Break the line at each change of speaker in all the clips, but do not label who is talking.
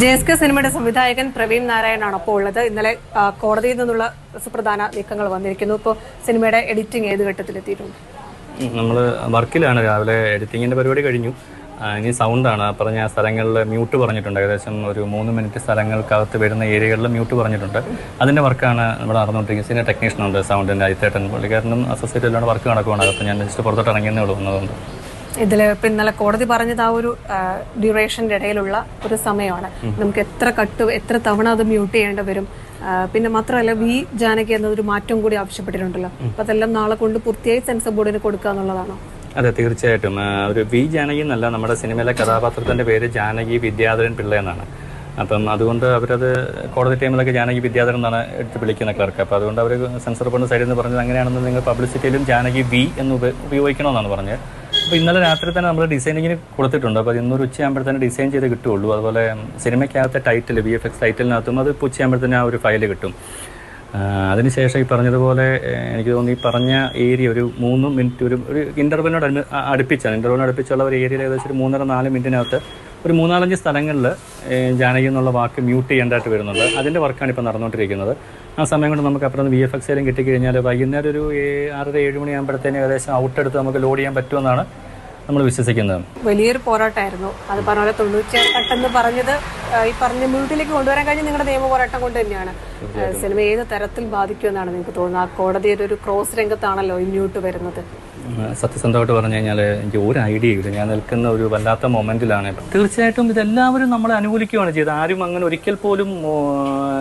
J S K സിനിമയുടെ സംവിധായകൻ പ്രവീൺ നാരായണാണ് അപ്പോൾ ഉള്ളത്. ഇന്നലെ കോടതിയിൽ നിന്നുള്ള സുപ്രധാന നീക്കങ്ങൾ വന്നിരിക്കുന്നു. ഇപ്പോൾ സിനിമയുടെ എഡിറ്റിംഗ് ഏത് ഘട്ടത്തിലെത്തിയിട്ടുണ്ട്?
നമ്മൾ വർക്കിലാണ്. രാവിലെ എഡിറ്റിങ്ങിന്റെ പരിപാടി കഴിഞ്ഞു. ഇനി സൗണ്ടാണ്. പറഞ്ഞ സ്ഥലങ്ങളിൽ മ്യൂട്ട് പറഞ്ഞിട്ടുണ്ട്. ഏകദേശം ഒരു മൂന്ന് മിനിറ്റ് സ്ഥലങ്ങൾക്കകത്ത് വരുന്ന ഏരിയകളിൽ മ്യൂട്ട് പറഞ്ഞിട്ടുണ്ട്. അതിന്റെ വർക്കാണ് ഇവിടെ നടന്നുകൊണ്ടിരിക്കുന്നത്. സീനിയർ ടെക്നീഷ്യൻ ഉണ്ട് സൗണ്ടിന്റെ അയിത്തേട്ടൻ പുള്ളിക്കാരനും അസോസിയേറ്റ് എല്ലാം വർക്ക് നടക്കുകയാണ് അപ്പോൾ ഞാൻ ജസ്റ്റ് പുറത്തോട്ട് ഇറങ്ങിയെന്നേ ഉള്ളൂ വന്നതുകൊണ്ട്.
ഇതിൽ ഇപ്പം ഇന്നലെ കോടതി പറഞ്ഞത് ആ ഒരു ഡ്യൂറേഷന്റെ ഇടയിലുള്ള ഒരു സമയമാണ്. നമുക്ക് എത്ര കട്ട് എത്ര തവണ അത് മ്യൂട്ട് ചെയ്യേണ്ടി വരും? പിന്നെ മാത്രമല്ല വി ജാനകി എന്നതൊരു മാറ്റം കൂടി ആവശ്യപ്പെട്ടിട്ടുണ്ടല്ലോ. അപ്പം അതെല്ലാം നാളെ കൊണ്ട് പൂർത്തിയായി സെൻസർ ബോർഡിന് കൊടുക്കുക എന്നുള്ളതാണോ?
അതെ തീർച്ചയായിട്ടും. ഒരു വി ജാനകി എന്നല്ല നമ്മുടെ സിനിമയിലെ കഥാപാത്രത്തിന്റെ പേര് ജാനകി വിദ്യാധരൻ പിള്ള എന്നാണ്. അപ്പം അതുകൊണ്ട് അവരത് കോടതി ടൈമിലൊക്കെ ജാനകി വിദ്യാധരൻ എന്നാണ് എടുത്ത് വിളിക്കുന്ന ക്ലർക്ക്. അപ്പോൾ അതുകൊണ്ട് അവർ സെൻസർ ബോർഡ് സൈഡിൽ നിന്ന് പറഞ്ഞത് അങ്ങനെയാണെന്ന് നിങ്ങൾ പബ്ലിസിറ്റിയിലും ജാനകി വി എന്ന് ഉപയോഗിക്കണമെന്നാണ് പറഞ്ഞത്. അപ്പോൾ ഇന്നലെ രാത്രി തന്നെ നമ്മൾ ഡിസൈനിങ്ങിന് കൊടുത്തിട്ടുണ്ട്. അപ്പോൾ ഇന്നൊരു ഉച്ചയാകുമ്പോഴത്തേന് ഡിസൈൻ ചെയ്ത് കിട്ടുള്ളൂ അതുപോലെ സിനിമയ്ക്കകത്തെ ടൈറ്റിൽ വി എഫ് എക്സ് ടൈറ്റിലിനകത്തും അത് ഇപ്പോൾ ഉച്ചയാകുമ്പോഴത്തേന് ആ ഒരു ഫയൽ കിട്ടും. അതിനുശേഷം ഈ പറഞ്ഞതുപോലെ എനിക്ക് തോന്നി ഈ പറഞ്ഞ ഏരിയ ഒരു മൂന്ന് മിനിറ്റ് ഒരു ഒരു ഇന്റർവെലിനോട് അടുപ്പിച്ചാണ്. ഇന്റർവെലിനോട് അടുപ്പിച്ചുള്ള ഒരു ഏരിയയിൽ ഏകദേശം ഒരു മൂന്നര നാല് മിനിറ്റിനകത്ത് ഒരു മൂന്നാലഞ്ച് സ്ഥലങ്ങളിൽ ജാനകി എന്നുള്ള വാക്ക് മ്യൂട്ട് ചെയ്യേണ്ടതായിട്ട് വരുന്നുണ്ട്. അതിന്റെ വർക്കാണ് ഇപ്പോൾ നടന്നുകൊണ്ടിരിക്കുന്നത്. ആ സമയം കൊണ്ട് നമുക്ക് അപ്പുറം വി എഫ് എക്സിലും കിട്ടിക്കഴിഞ്ഞാൽ വൈകുന്നേരം ഒരു ആറര ഏഴ് മണിയാകുമ്പോഴത്തേന് ഏകദേശം ഔട്ട് എടുത്ത് നമുക്ക് ലോഡ് ചെയ്യാൻ പറ്റുമെന്നാണ് നമ്മൾ വിശ്വസിക്കുന്നത്.
വലിയൊരു പോരാട്ടമായിരുന്നു. അത് പറഞ്ഞ പോലെ തൊണ്ണൂറ്റിയാറ് കട്ടെന്ന് പറഞ്ഞത് ഈ പറഞ്ഞ മ്യൂട്ടിലേക്ക് കൊണ്ടുവരാൻ കഴിഞ്ഞ നിങ്ങളുടെ നിയമ പോരാട്ടം കൊണ്ട് തന്നെയാണ്. സിനിമ ഏത് തരത്തിൽ ബാധിക്കുമെന്നാണ് നിങ്ങൾക്ക് തോന്നുന്നത്? ആ കോടതിയുടെ ഒരു ക്രോസ് രംഗത്താണല്ലോ ഈ മ്യൂട്ട് വരുന്നത്
സത്യസന്ധമായിട്ട് പറഞ്ഞു കഴിഞ്ഞാൽ എനിക്ക് ഒരു ഐഡിയ ഇല്ല. ഞാൻ നിൽക്കുന്ന ഒരു വല്ലാത്ത മൊമെന്റിലാണ്. തീർച്ചയായിട്ടും ഇതെല്ലാവരും നമ്മളെ അനുകൂലിക്കുകയാണ് ചെയ്തത്. ആരും അങ്ങനെ ഒരിക്കൽ പോലും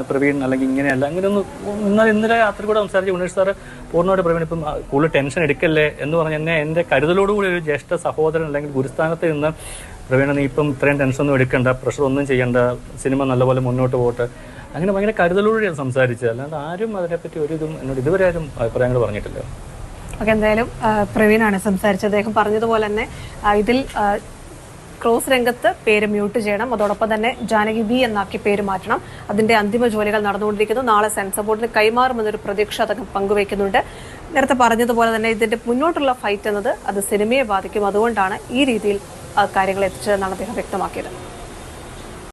പ്രവീൺ അല്ലെങ്കിൽ ഇങ്ങനെയല്ല അങ്ങനെ ഒന്ന് ഇന്നലെ ഇന്നലെ രാത്രി കൂടെ സംസാരിച്ച് ഉണ്ണീഷ് സാറ് പൂർണമായിട്ട് പ്രവീൺ ഇപ്പം കൂടുതൽ ടെൻഷൻ എടുക്കല്ലേ എന്ന് പറഞ്ഞ് എന്നെ എന്റെ കരുതലോടുകൂടി ഒരു ജ്യേഷ്ഠ സഹോദരൻ അല്ലെങ്കിൽ ഗുരുസ്ഥാനത്ത് നിന്ന് പ്രവീണ നീ ഇപ്പം ഇത്രയും ടെൻഷൻ ഒന്നും എടുക്കണ്ട പ്രഷർ ഒന്നും ചെയ്യണ്ട സിനിമ നല്ലപോലെ മുന്നോട്ട് പോകട്ടെ. അങ്ങനെ ഭയങ്കര കരുതലോടെയാണ് സംസാരിച്ചത്. അല്ലാണ്ട് ആരും അതിനെപ്പറ്റി ഒരു ഇതും എന്നോട് ഇതുവരെ ആരും അഭിപ്രായങ്ങൾ പറഞ്ഞിട്ടില്ല.
ഓക്കെ എന്തായാലും പ്രവീണാണ് സംസാരിച്ചത്. അദ്ദേഹം പറഞ്ഞതുപോലെ തന്നെ ഇതിൽ ക്ലോസ് രംഗത്ത് പേര് മ്യൂട്ട് ചെയ്യണം. അതോടൊപ്പം തന്നെ ജാനകി ബി എന്നാക്കി പേര് മാറ്റണം. അതിന്റെ അന്തിമ ജോലികൾ നടന്നുകൊണ്ടിരിക്കുന്നു. നാളെ സെൻസർ ബോർഡിന് കൈമാറുമെന്നൊരു പ്രതീക്ഷ അദ്ദേഹം പങ്കുവയ്ക്കുന്നുണ്ട്. നേരത്തെ പറഞ്ഞതുപോലെ തന്നെ ഇതിന്റെ മുന്നോട്ടുള്ള ഫൈറ്റ് എന്നത് അത് സിനിമയെ ബാധിക്കും. അതുകൊണ്ടാണ് ഈ രീതിയിൽ കാര്യങ്ങൾ എത്തിച്ചതെന്നാണ് അദ്ദേഹം വ്യക്തമാക്കിയത്.